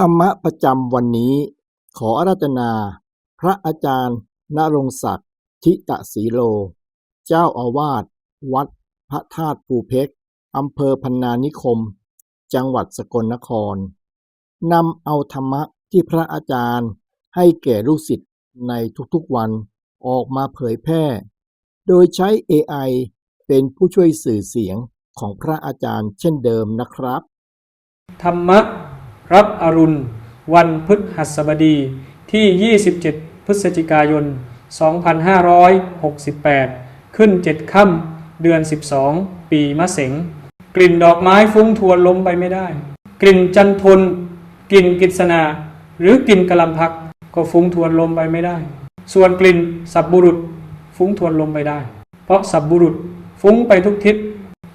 ธรรมะประจำวันนี้ ขออาราธนา พระอาจารย์ณรงศักดิ์ทิตะสีโล เจ้าอาวาสวัดพระธาตุภูเพกอำเภอพันนานิคม จังหวัดสกลนครนำเอาธรรมะที่พระอาจารย์ให้แก่ลูกศิษย์ในทุกๆวันออกมาเผยแพร่ โดยใช้ AI เป็นผู้ช่วยสื่อเสียงของพระอาจารย์เช่นเดิมนะครับ ธรรมะ รับอรุณ วันพฤหัสบดีที่ 27 พฤศจิกายน 2568 ขึ้น 7 ค่ำเดือน 12 ปีมะเสงกลิ่นดอกไม้ฟุ้งทวนลมไปไม่ได้ กลิ่นจันทน กลิ่นกิษณาหรือกลิ่นกะลำพักก็ฟุ้งทวนลมไปไม่ได้ ส่วนกลิ่นสับบุรุษฟุ้งทวนลมไปได้ เพราะสับบุรุษฟุ้งไปทุกทิศ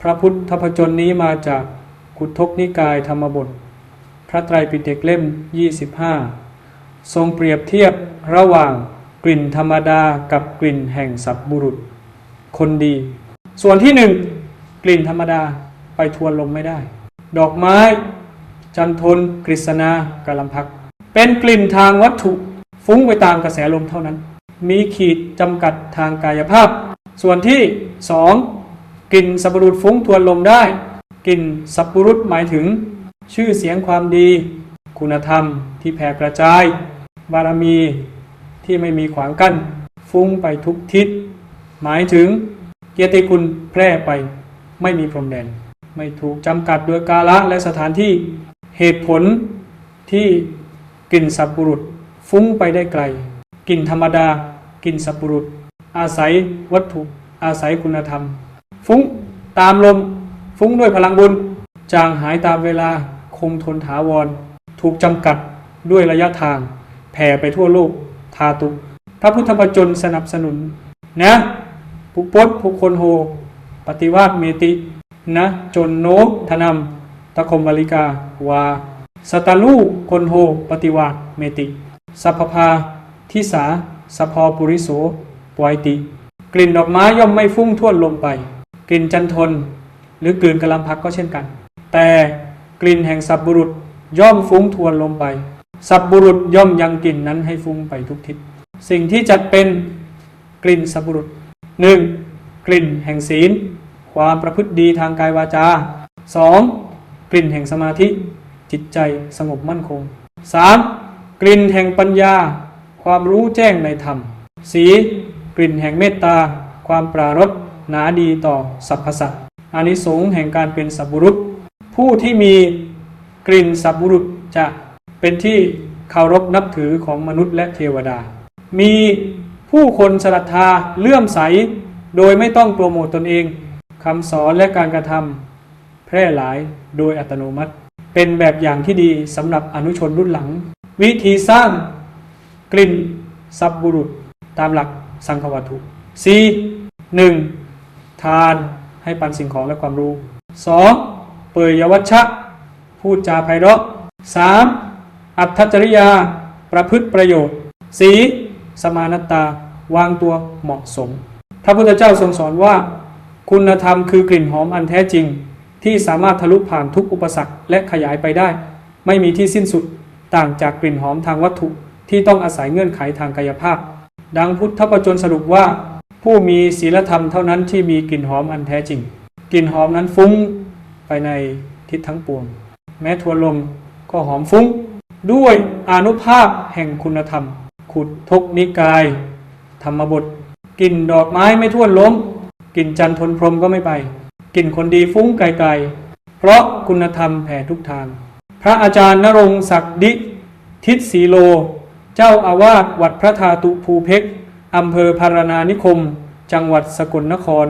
พระพุทธพจน์นี้มาจากขุททกนิกายธรรมบท พระไตรปิฎกเล่ม 25 ทรงเปรียบเทียบระหว่างกลิ่นธรรมดากับกลิ่นแห่งสัตบุรุษ คนดี ส่วนที่หนึ่งกลิ่นธรรมดาไปทวนลมไม่ได้ ดอกไม้ จันทนกฤษณากะลำพัก เป็นกลิ่นทางวัตถุฟุ้งไปตามกระแสลมเท่านั้น มีขีดจำกัดทางกายภาพ ส่วนที่สองกลิ่นสับปะรุษฟุ้งทวนลมได้กลิ่นสับปะรุษหมายถึง ชื่อเสียงความดี คุณธรรมที่แผ่กระจาย บารมีที่ไม่มีขวางกั้น ฟุ้งไปทุกทิศ หมายถึงเกียรติคุณแพร่ไปไม่มีพรมแดน ไม่ถูกจำกัดโดยกาละและสถานที่เหตุผลที่กลิ่นสับปุรุษฟุ้งไปได้ไกลกลิ่นธรรมดากลิ่นสับปุรุษ อาศัยวัตถุอาศัยคุณธรรม ฟุ้งตามลมฟุ้งด้วยพลังบุญ จางหายตามเวลาคงทนถาวร ถูกจำกัดด้วยระยะทาง แผ่ไปทั่วโลกทาตุพระพุทธพจนสนับสนุน นะปุปตภูคนโฮ ปฏิวาสเมติ นะ จนโนธนำตะคมบาลิกาวา สตาลูคนโฮ ปฏิวาสเมติสัพพาทิสาสพอปุริโสปวยติ กลิ่นดอกไม้ย่อมไม่ฟุ้งท่วนลมไป กลิ่นจันทน หรือกลิ่นกะลำพักก็เช่นกัน แต่กลิ่นแห่งสับบุรุษย่อมฟุ้งทวนลมไป สับบุรุษย่อมยังกลิ่นนั้นให้ฟุ้งไปทุกทิศ สิ่งที่จัดเป็นกลิ่นสับบุรุษหนึ่งกลิ่นแห่งศีล ความประพฤติดีทางกายวาจาสองกลิ่นแห่งสมาธิ จิตใจสงบมั่นคงสามกลิ่นแห่งปัญญา ความรู้แจ้งในธรรมสีกลิ่นแห่งเมตตา ความปรารถนาดีต่อสรรพสัตว์อานิสงส์แห่งการเป็นสัพบุรุษ ผู้ที่มีกลิ่นสัพบุรุษจะเป็นที่เคารพนับถือของมนุษย์และเทวดา มีผู้คนศรัทธาเลื่อมใส โดยไม่ต้องโปรโมตตนเองคำสอนและการกระทำแพร่หลายโดยอัตโนมัติ เป็นแบบอย่างที่ดีสำหรับอนุชนรุ่นหลัง วิธีสร้างกลิ่นสับบุรุษตามหลักสังฆวัตถุ C 1. ทานให้ปันสิ่งของและความรู้ 2. เปยยวัชชะ พูดจาไพเราะ 3. อัตจริยา ประพฤติประโยชน์ 4. สมานตาวางตัวเหมาะสม พระพุทธเจ้าทรงสอนว่า คุณธรรมคือกลิ่นหอมอันแท้จริง ที่สามารถทะลุผ่านทุกอุปสรรคและขยายไปได้ ไม่มีที่สิ้นสุดต่างจากกลิ่นหอมทางวัตถุที่ต้องอาศัยเงื่อนไขทางกายภาพ ดังพุทธประจนสรุปว่า ผู้มีศีลธรรมเท่านั้นที่มีกลิ่นหอมอันแท้จริง กลิ่นหอมนั้นฟุ้ง ไปในทิศทั้งปวง แม้ทวนลมก็หอมฟุ้ง ด้วยอนุภาพแห่งคุณธรรม ขุดทกนิกาย ธรรมบทกลิ่นดอกไม้ไม่ท่วนล้มกลิ่นจันทนพรมก็ไม่ไปกลิ่นคนดีฟุ้งไกลๆ เพราะคุณธรรมแผ่ทุกทาง พระอาจารย์นรงศักดิทิศสีโล เจ้าอาวาสวัดพระธาตุภูเพกอำเภอพารณานิคม จังหวัดสกลนคร